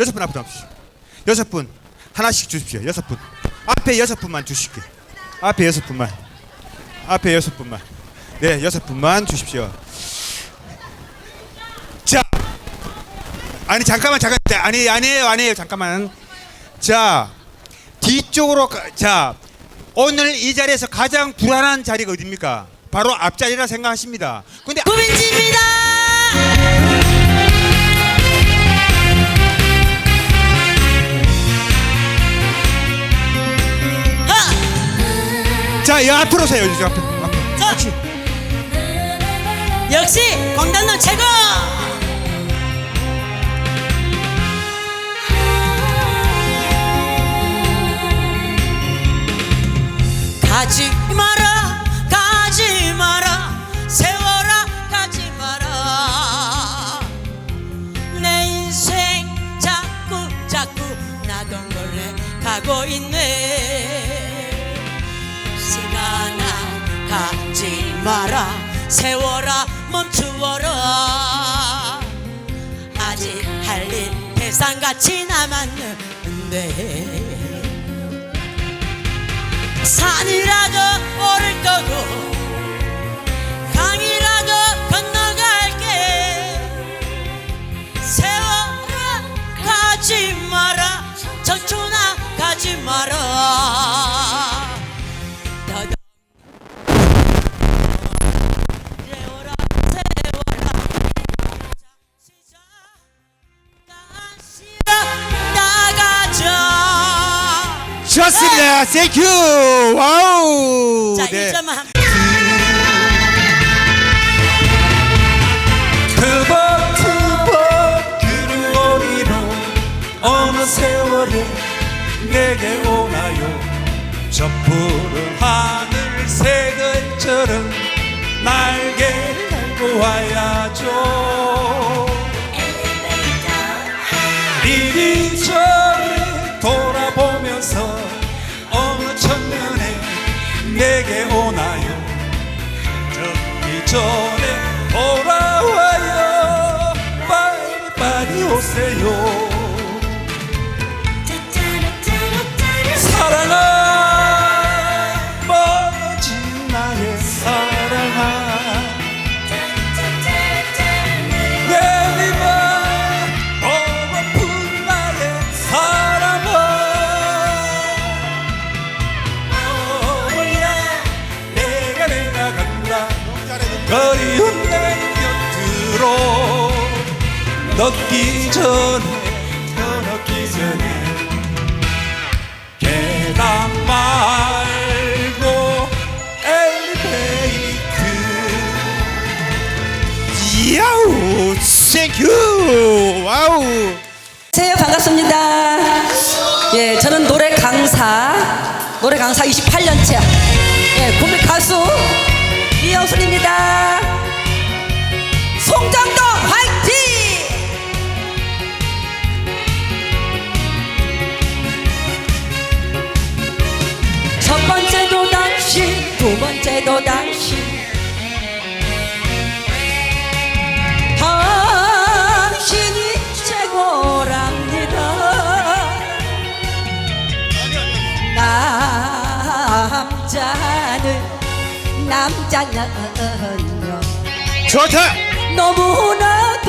여섯 분 앞으로 나오십시오. 여섯 분 하나씩 주십시오. 여섯 분 앞에 여섯 분만 주십시오. 앞에 여섯 분만 앞에 여섯 분만 네 여섯 분만 주십시오. 자 아니 잠깐만 잠깐 아니 아니에요 아니에요 잠깐만 자 뒤쪽으로 가- 자 오늘 이 자리에서 가장 불안한 자리가 어디입니까? 바로 앞자리라 생각하십니다. 근데 자, 여 앞으로. 여기 앞으로. 앞으로. 자. 역시 광단로 최고. 가지 마라 세워라 멈추어라. 아직 할 일 대상같이 남았는데 산이라도 오를 거고 좋습니다. 땡큐. 와우. 자 네. 1점 한 트벅트벅 그루거리로 어느 세월에 내게 오나요 저 푸른 하늘 새들처럼 날개를 달고 와야죠 내게 오나요? 저기 전에 넣기 전에 넣기 전에 계단 말고 엘리베이터 야우. 땡큐. 와우. 안녕하세요 반갑습니다 예 저는 노래 강사 노래 강사 28년째 예 고백 가수 이영순입니다 송정동 두 번째도 당신 당신이 최고랍니다 남자는 남자는요 좋다. 너무나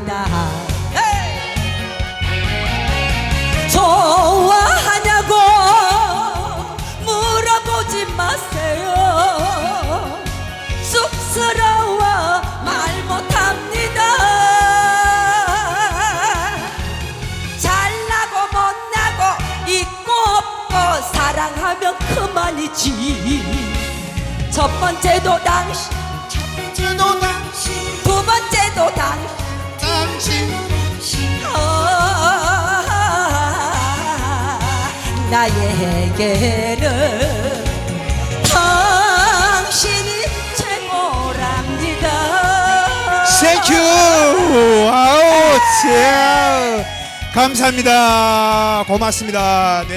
못한답니다 좋아하냐고 물어보지 마세요. 쑥스러워 말 못합니다. 잘나고 못나고 있고 없고 사랑하면 그만이지. 첫 번째도 당신 첫 번째도 당신 두 번째도 당신 당신 나에게는 당신이 최고랍니다 땡큐. 와우. 참. 감사합니다. 고맙습니다. 네.